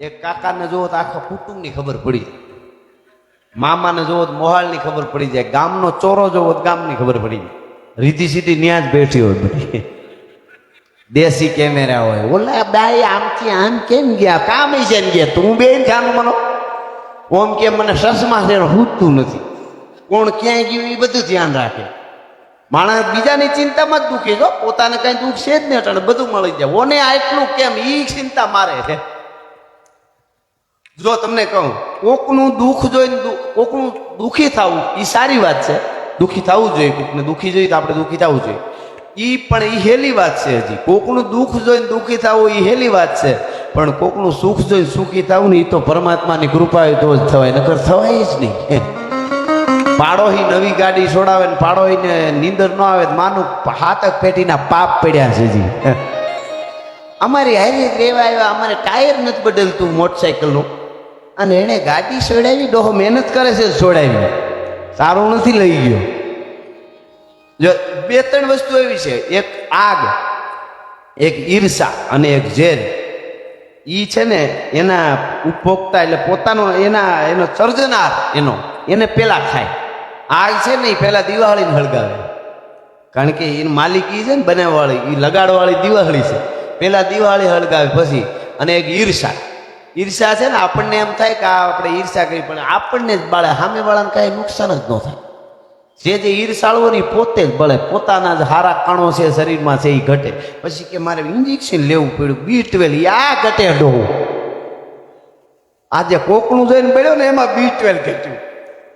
એક કાકાને જોવો તો આખા કુટુંબની ખબર પડી મામાને જોવો તો મોહાલની ખબર પડી જાય. ગામનો ચોરો જોવો તો ગામની ખબર પડી જાય. રીતિ સીધી ન્યા જ બેઠી હોય બધી. દેશી કેમેરા હોય. ઓલા બાઈ આમથી આમ કેમ ગયા? કામ છે ને ગયા? તું બેન કામ મનો? ઓમ કે મને સસમાં છે હૂતું નથી. કોણ ક્યાંય ગયું એ બધું ધ્યાન રાખે. માણસ બીજાની ચિંતામાં જ દુખી છો પોતાને કઈ દુઃખ છે જ નહીં બધું મળી જાય. ઓને આટલું કેમ? એ ચિંતા મારે છે. જો તમને કહું, કોકનું દુઃખ જોઈને કોકનું દુઃખી થવું એ સારી વાત છે. દુઃખી થવું જોઈએ કોકને. દુઃખી જોઈએ તો આપણે દુઃખી થવું જોઈએ. એ પણ એ હેલી વાત છે હજી. કોકનું દુઃખ જોઈને દુઃખી થવું એ હેલી વાત છે. પણ કોકનું સુખ જોઈને સુખી થવું ને એ તો પરમાત્માની કૃપા હોય તો જ થવાય. નકર થવાય જ નહીં. પાડોહી નવી ગાડી છોડાવે ને પાડોહીને નીંદર ન આવે માનું હાથક પેટીના પાપ પડ્યા છે જી અમારી હારી રેવા આવ્યા. અમારે ટાયર નથી બદલતું મોટરસાયકલનું અને એણે ગાડી છોડાવી ડોહો મહેનત કરે છે છોડાવી સારું નથી લઈ ગયો. જો બે ત્રણ વસ્તુ એવી છે, એક આગ, એક ઈર્ષા અને એક ઝેર. ઈ છે ને એના ઉપભોક્તા એટલે પોતાનો એના, એનો સર્જનાર એનો, એને પેલા ખાય. આગ છે ને એ પેલા દિવાળીને હળગાવે. કારણ કે એની માલિક ઈ છે ને બનાવવાળી એ લગાડવાળી દિવાળી છે. પેલા દિવાળી હળગાવે પછી, અને એક ઈર્ષા. ઈર્ષા છે ને આપણને એમ થાય કે આ આપણે ઈર્ષા કરી, પણ આપણને જ બાળે, સામેવાળાને કાંઈ નુકસાન જ ન થાય. જે જે ઈર્ષાળુઓ ની પોતે જ બળે, પોતાના જ હારા કણો છે શરીરમાં છે એ ઘટે. પછી કે મારે ઇન્જેક્શન લેવું પડ્યું બી ટ્વેલ આ ઘટે ડોહું. આજે કોકણું જોઈને પડ્યો ને એમાં બી ટ્વેલ ઘટ્યું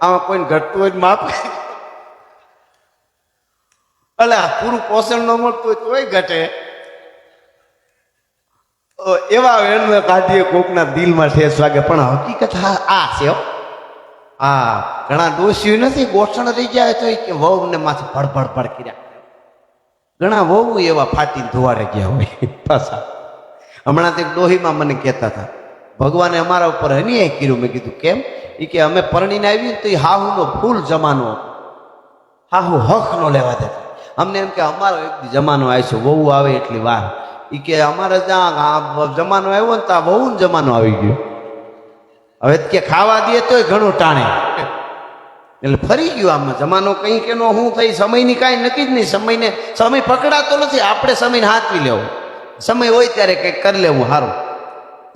આમાં કોઈને ઘટતું હોય માફ એટલે પૂરું પોષણ ન મળતું હોય તોય ઘટે. એવા વેણને કાઢીએ કોકના દિલમાં ઠેસ વાગે પણ હકીકત હા, આ છે આ ઘણા દોષીઓ નથી, ગોઠણ રહી ગયા તો કે વહુને માથે ભડભડ ભડ કર્યા ઘણા વહુ એવા ફાટીને ધોવાડે ગયા હોય, પાછા. હમણાં તે ડોહીમાં મને કહેતા હતા, ભગવાને અમારા ઉપર અન્યાય કર્યું. મેં કીધું, કેમ? એ કે, અમે પરણીને આવી તો એ હાહુનો ફૂલ જમાનો હાહુ હક નો લેવા દેતા. અમને એમ કે, અમારો એક જમાનો આવ્યો વહુ આવે એટલી વાર. એ કે અમારે ત્યાં જમાનો આવ્યો ને ત્યાં બહુ જમાનો આવી ગયો. હવે કે ખાવા દે તોય ઘણું ટાણે. એટલે ફરી ગયું આમાં જમાનો કંઈ કે નો હું થઈ, સમયની કાંઈ નક્કી જ નહીં. સમયને સમય પકડાતો નથી, આપણે સમયને હાથવી લેવો. સમય હોય ત્યારે કંઈક કરી લેવું સારું.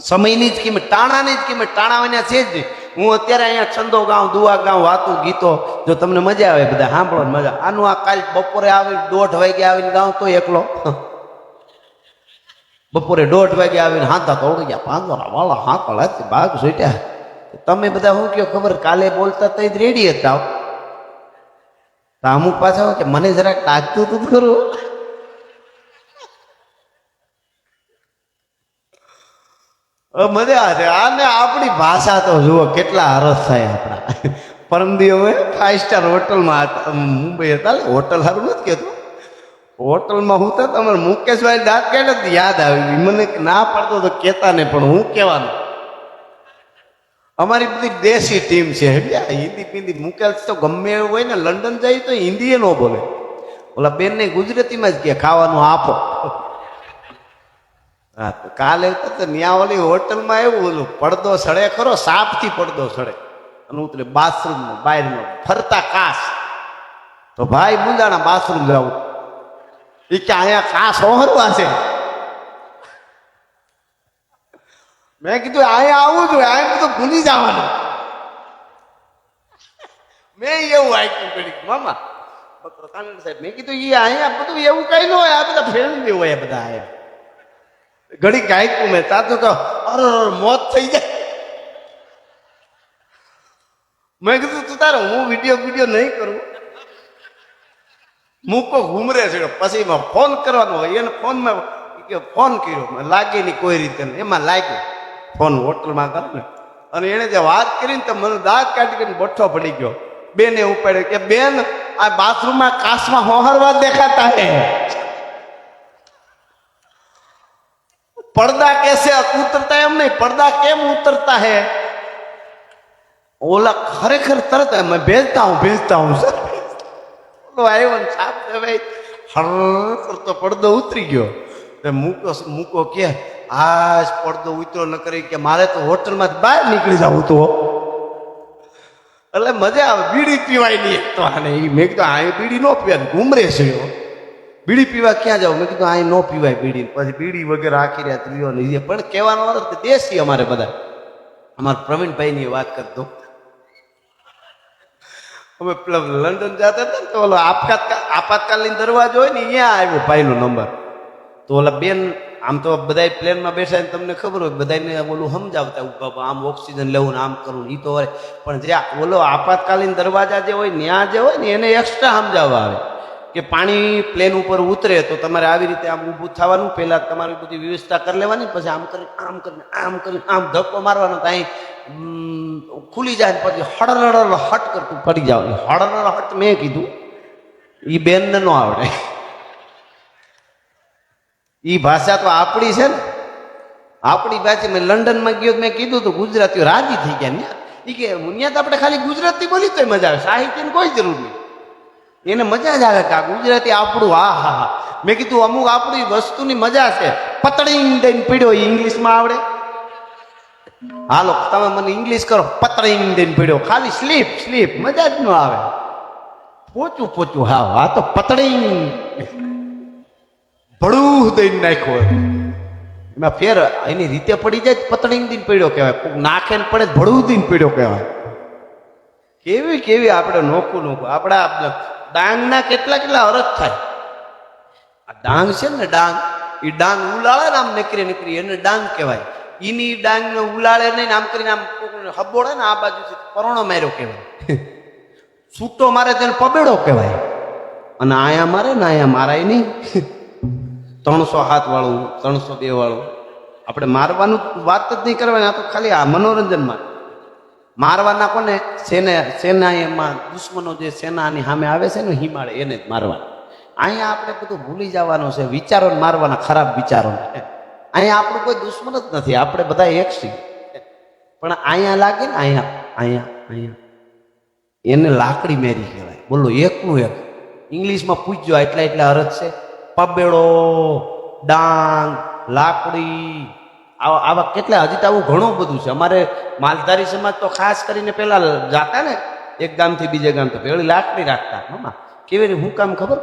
સમયની જ કિંમત, ટાણાની જ કિંમત ટાણાવાના છે જ હું અત્યારે અહીંયા છંદો ગાઉં, દુઆ ગાઉં, વાતું, ગીતો, જો તમને મજા આવે બધા, સાંભળો મજા. આનું આ કાલ બપોરે આવી, દોઢ વાગે આવીને ગાઉં તો એકલો. બપોરે દોઢ વાગે આવીને હાથા તોડી ગયા પાંદોરા વાળા હાંકળ હતી ભાગ સૂટ્યા. તમે બધા શું કયો ખબર, કાલે બોલતા તો રેડી હતા તો અમુક પાછા કે મને જરાક ટાકતું તું ખરું મજા છે. આને આપણી ભાષા તો જુઓ કેટલા હરસ થાય આપણા. પરમદી હવે ફાઈવ સ્ટાર હોટલમાં હતા, મુંબઈ હતા. હોટલ સારું નથી કહેતું. હોટલમાં હું તો તમારે મુકેશભાઈ દાંત કાઢે યાદ આવી મને ના પડતો તો કહેતા નહીં પણ હું કહેવાનું. અમારી બધી દેશી ટીમ છે હિન્દી પિંદી મુકેશ તો ગમે એવું હોય ને, લંડન જાય તો હિન્દી ન બોલે. ઓલા બેનને ગુજરાતીમાં જ કે, ખાવાનું આપો. હા, તો કાલે તો તો ન્યા ઓલી હોટલમાં એવું ઓલું પડદો સડે ખરો, સાપથી પડદો સડે. અને ઉતરે બાથરૂમનો બહારમાં ફરતા કાસ. તો ભાઈ બુંદાણા બાથરૂમ જાવું કે અહીંયા કાસ ઓહરવા છે? મેં કીધું અહીંયા આવવું જોઈએ અહીંયા બધું ભૂલી જવાનું. મેં એવું આપ્યું પડી મામા બકરો કાનડ સાહેબ મેં કીધું એ અહીંયા બધું એવું કઈ ન હોય આ બધા ફેમિલી હોય આ બધા અહીંયા. ઘડી ગાયકું મેં તા તો કહો અરે અરે, મોત થઈ જાય. મેં કીધું તું તારે હું વીડિયો વીડિયો નહીં કરું. મૂકો ઘૂમરે છે પછી એમાં ફોન કરવાનો હોય એને ફોનમાં ફોન કર્યો લાગે નહીં કોઈ રીતે એમાં લાગ્યો ફોન હોટલમાં કરો ને અને એણે જે વાત કરીને તો મને દાંત કાઢી કરીને બઠ્ઠો પડી ગયો બેને ઉપાડ્યો કે બેન આ બાથરૂમમાં કાસમાં હોહરવા દેખાતા હે પડદા કેસે ઉતરતા એમ નહીં પડદા કેમ ઉતરતા હે ઓલા ખરેખર તરત ભેજતા હું ભેજતા હું સર મૂકો આવ્યો ને છાપ ભાઈ હર કરતો પડદો ઉતરી ગયો. મૂકો મૂકો કે આ જ પડદો ઉતરો ન કરી કે મારે તો હોટલમાંથી બહાર નીકળી જવું તો એટલે મજા આવે, બીડી પીવાય નહીં તો આને. એ મેં કીધું આ બીડી ન પીવાય ગુમરે છે બીડી પીવા ક્યાં જાવ? મેં કીધું અહીં ન પીવાય બીડી. પછી બીડી વગેરે રાખી રહ્યા ત્રીજો નહીં પણ કહેવાનો દેશી અમારે બધા. અમારા પ્રવીણભાઈની વાત કરતો અમે લંડન જતા હતા ને તો ઓલો આપઘાત આપાતકાલીન દરવાજો હોય ને અહીંયા આવ્યો ભાઈનો નંબર. તો ઓલા બેન, આમ તો બધા પ્લેનમાં બેસાય ને તમને ખબર હોય બધાને ઓલું સમજાવતા ઊભા આમ ઓક્સિજન લેવું ને આમ કરવું એ તો હોય પણ જ્યાં ઓલો આપાતકાલીન દરવાજા જે હોય ત્યાં જે હોય ને, એને એક્સ્ટ્રા સમજાવવા આવે કે પાણી પ્લેન ઉપર ઉતરે તો તમારે આવી રીતે આમ ઊભું થવાનું, પહેલાં તમારી બધી વ્યવસ્થા કરી લેવાની, પછી આમ કરીને આમ કરીને આમ કરીને, આમ ધક્કો મારવાનો, તો અહીં ખુલી જાય ને પછી હળરળ હટ કરતું પડી જાવ. હળરળ હટ મેં કીધું. એ બેનને ન આવડે. એ ભાષા તો આપણી છે ને. આપણી ભાષા મેં લંડનમાં ગયો મેં કીધું તો, ગુજરાતીઓ રાજી થઈ ગયા ન્યા એ કે દુનિયા તો આપણે ખાલી ગુજરાતી બોલી તોય મજા આવે. સાહિત્યની કોઈ જરૂર નહીં. એને મજા જ આવે કે આ ગુજરાતી આપણું હા હા હા. મેં કીધું, અમુક આપણી વસ્તુની મજા છે. પતળી દઈને પીડ્યો ઇંગ્લિશમાં આવડે. હાલો, તમે મને ઇંગ્લિશ કરો. પતળી દઈને પીડ્યો ખાલી સ્લીપ સ્લીપ મજા જ ન આવે. પોચું પોચું. હા આ તો પતળી ભડું દઈને નાખ્યો એમાં ફેર એની રીતે પડી જાય પતળી દઈને પીડ્યો કહેવાય. નાખે ને પડે ભળું દઈને પીડ્યો કહેવાય. કેવી કેવી આપણે નોખું નોખું. આપણા ડાંગના કેટલા કેટલા અરજ થાય. આ ડાંગ છે ને ડાંગ એ ડાંગ ઉલાળે ને આમ નીકળી નીકળી. એને ડાંગ કહેવાય. ઈની ડાંગને ઉલાળે નહીં આમ કરીને આમ હબોળે ને આ બાજુથી પરોણો માર્યો કહેવાય. છૂટો મારે તેને પબેડો કહેવાય. અને આયા મારે ને આયા મારાય નહીં. ત્રણસો હાથ વાળું, ત્રણસો બે વાળું. આપણે મારવાનું વાત જ નહીં કરવાની, આ તો ખાલી આ મનોરંજનમાં. મારવાના કોને? સેને સેના એમાં દુશ્મનો જે સેનાની સામે આવે છે ને હિમાળે, એને જ મારવાના. અહીંયા આપણે બધું ભૂલી જવાનું છે વિચારો મારવાના ખરાબ વિચારો અહીંયા આપણું કોઈ દુશ્મન જ નથી, આપણે બધા એક છીએ. પણ અહીંયા લાગે ને અહીંયા અહીંયા અહીંયા. એને લાકડી મેરી કહેવાય. બોલો, એકનું એક. ઇંગ્લિશમાં પૂછજો એટલા એટલા અરજ છે. પબેડો, ડાંગ, લાકડી, આવા આવા કેટલા, હજી તો આવું ઘણું બધું છે. અમારે માલધારી સમાજ તો ખાસ કરીને પહેલાં જાતા ને, એક ગામથી બીજે ગામ તો પેલી લાકડી રાખતા. મામા, કેવી રીતે, હું કામ ખબર?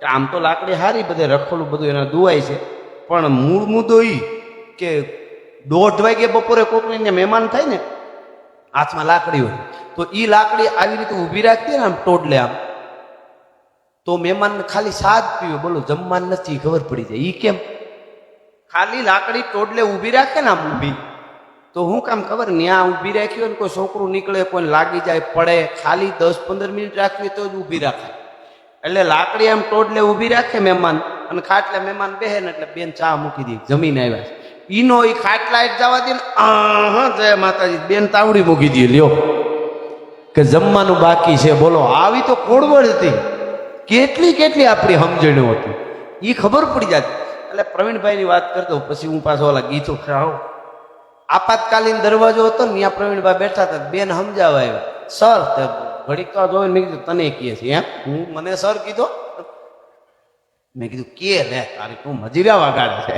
કે આમ તો લાકડી હારી, બધે રખોલું બધું એના દુવાય છે. પણ મૂળ મુદ્દો એ કે દોઢ વાગે બપોરે કોકની મહેમાન થાય ને, હાથમાં લાકડી હોય, તો એ લાકડી આવી રીતે ઊભી રાખતી ને આમ ટોડલે આમ. તો મહેમાનને ખાલી સાજ પીવે, બોલો જમવાનું નથી, ખબર પડી જાય. એ કેમ? ખાલી લાકડી ટોડલે ઊભી રાખે ને આમ ઊભી. તો હું કામ ખબર, ન્યા ઊભી રાખી હોય ને કોઈ છોકરું નીકળે કોઈ લાગી જાય, પડે, ખાલી દસ પંદર મિનિટ રાખવી તો જ ઊભી રાખે. એટલે લાકડી આમ ટોડલે ઊભી રાખે મહેમાન. અને ખાટલે મહેમાન બેહે ને એટલે બેન ચા મૂકી દે, જમીને આવ્યા છે. ઈનો એ ખાટલા જ જવા દે ને જય માતાજી, બેન તાવડી મૂકી દે, લ્યો. કે જમવાનું બાકી છે, બોલો, આવી તો કોડવડ હતી. કેટલી કેટલી આપણી સમજણો હતી. એ ખબર પડી જાય એટલે પ્રવીણભાઈની વાત કરતો, પછી હું પાછો ઓલા ગીતો ખાઉં આપાતકાલીન દરવાજો હતો ને, ત્યાં પ્રવીણભાઈ બેઠા હતા, બેન સમજાવવા આવ્યા. સર ઘડીક તો જોઈને મેં તને કહે છે, એમ? હું, મને સર કીધો. મેં કીધું કે લે તારી તું મજીરા વગાડે છે.